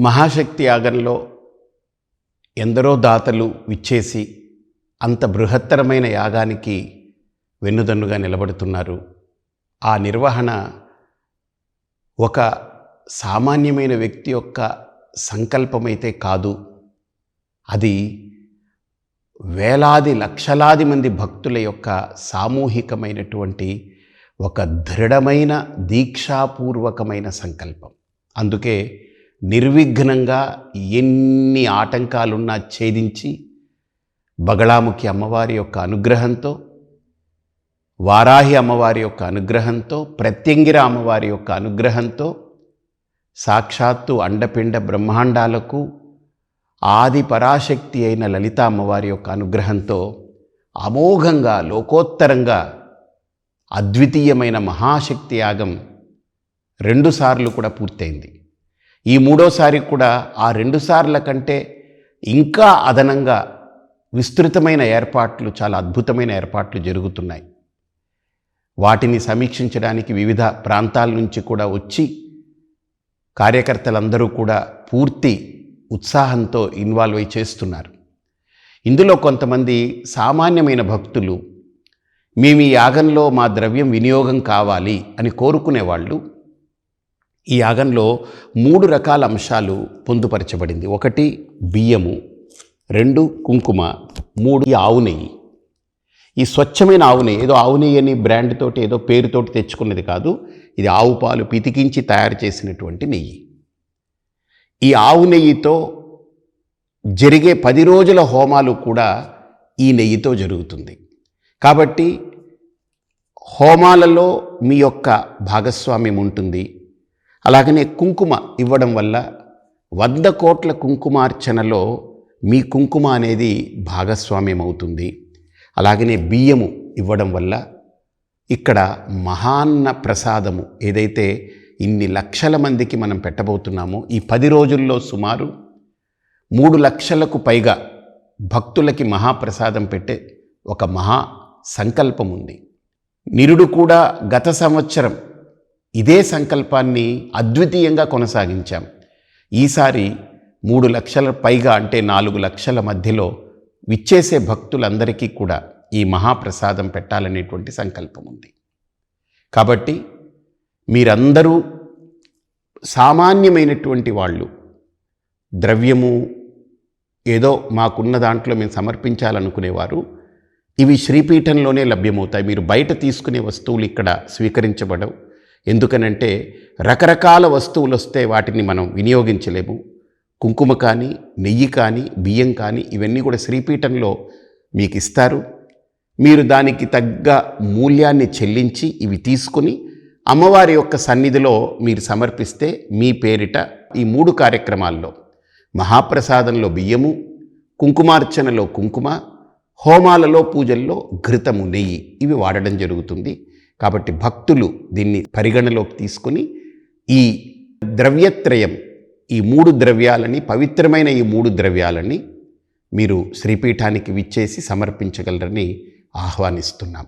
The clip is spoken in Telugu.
మహాశక్తి యాగంలో ఎందరో దాతలు విచ్చేసి అంత బృహత్తరమైన యాగానికి వెన్నుదన్నుగా నిలబడుతున్నారు. ఆ నిర్వహణ ఒక సామాన్యమైన వ్యక్తి యొక్క సంకల్పమైతే కాదు. అది వేలాది లక్షలాది మంది భక్తుల యొక్క సామూహికమైనటువంటి ఒక దృఢమైన దీక్షాపూర్వకమైన సంకల్పం. అందుకే నిర్విఘ్నంగా ఎన్ని ఆటంకాలున్నా ఛేదించి బగళాముఖి అమ్మవారి యొక్క అనుగ్రహంతో వారాహి అమ్మవారి యొక్క అనుగ్రహంతో ప్రత్యంగిర అమ్మవారి యొక్క అనుగ్రహంతో సాక్షాత్తు అండపిండ బ్రహ్మాండాలకు ఆది పరాశక్తి అయిన లలిత అమ్మవారి యొక్క అనుగ్రహంతో అమోఘంగా లోకోత్తరంగా అద్వితీయమైన మహాశక్తి యాగం రెండుసార్లు కూడా పూర్తయింది. ఈ మూడోసారి కూడా ఆ రెండు సార్ల కంటే ఇంకా అదనంగా విస్తృతమైన ఏర్పాట్లు చాలా అద్భుతమైన ఏర్పాట్లు జరుగుతున్నాయి. వాటిని సమీక్షించడానికి వివిధ ప్రాంతాల నుంచి కూడా వచ్చి కార్యకర్తలందరూ కూడా పూర్తి ఉత్సాహంతో ఇన్వాల్వ్ అయి చేస్తున్నారు. ఇందులో కొంతమంది సామాన్యమైన భక్తులు మేము ఈ యాగంలో మా ద్రవ్యం వినియోగం కావాలి అని కోరుకునేవాళ్ళు ఈ యాగంలో మూడు రకాల అంశాలు పొందుపరచబడింది. ఒకటి బియ్యము. రెండు కుంకుమ. మూడు ఈ ఆవు నెయ్యి. ఈ స్వచ్ఛమైన ఆవు నెయ్యి ఏదో ఆవు నెయ్యి అని బ్రాండ్ తోటి ఏదో పేరుతోటి తెచ్చుకున్నది కాదు ఇది ఆవు పాలు పితికించి తయారు చేసినటువంటి నెయ్యి. ఈ ఆవు నెయ్యితో జరిగే పది రోజుల హోమాలు కూడా ఈ నెయ్యితో జరుగుతుంది. కాబట్టి హోమాలలో మీ యొక్క భాగస్వామ్యం ఉంటుంది. అలాగనే కుంకుమ ఇవ్వడం వల్ల వంద కోట్ల కుంకుమార్చనలో మీ కుంకుమ అనేది భాగస్వామ్యం అవుతుంది అలాగనే బియ్యము ఇవ్వడం వల్ల ఇక్కడ మహాన్న ప్రసాదము ఏదైతే ఇన్ని లక్షల మందికి మనం పెట్టబోతున్నామో ఈ పది రోజుల్లో సుమారు మూడు లక్షలకు పైగా భక్తులకి మహాప్రసాదం పెట్టే ఒక మహా సంకల్పం ఉంది నిరుడు కూడా గత సంవత్సరం ఇదే సంకల్పాన్ని అద్వితీయంగా కొనసాగించాం. ఈసారి మూడు లక్షల పైగా అంటే నాలుగు లక్షల మధ్యలో విచ్చేసే భక్తులందరికీ కూడా ఈ మహాప్రసాదం పెట్టాలనేటువంటి సంకల్పం ఉంది. కాబట్టి మీరందరూ సామాన్యమైనటువంటి వాళ్ళు ద్రవ్యము ఏదో మాకున్న దాంట్లో మేము సమర్పించాలనుకునేవారు ఇవి శ్రీపీఠంలోనే లభ్యమవుతాయి. మీరు బయట తీసుకునే వస్తువులు ఇక్కడ స్వీకరించబడవు. ఎందుకనంటే రకరకాల వస్తువులు వస్తే వాటిని మనం వినియోగించలేము. కుంకుమ కానీ నెయ్యి కానీ బియ్యం కానీ ఇవన్నీ కూడా శ్రీపీఠంలో మీకు ఇస్తారు మీరు దానికి తగ్గ మూల్యాన్ని చెల్లించి ఇవి తీసుకుని అమ్మవారి యొక్క సన్నిధిలో మీరు సమర్పిస్తే మీ పేరిట ఈ మూడు కార్యక్రమాల్లో మహాప్రసాదంలో బియ్యము కుంకుమార్చనలో కుంకుమ హోమాలలో పూజల్లో ఘృతము నెయ్యి ఇవి వాడడం జరుగుతుంది. కాబట్టి భక్తులు దీన్ని పరిగణలోకి తీసుకుని ఈ ద్రవ్యత్రయం ఈ మూడు ద్రవ్యాలని పవిత్రమైన ఈ మూడు ద్రవ్యాలని మీరు శ్రీపీఠానికి విచ్చేసి సమర్పించగలరని ఆహ్వానిస్తున్నాం.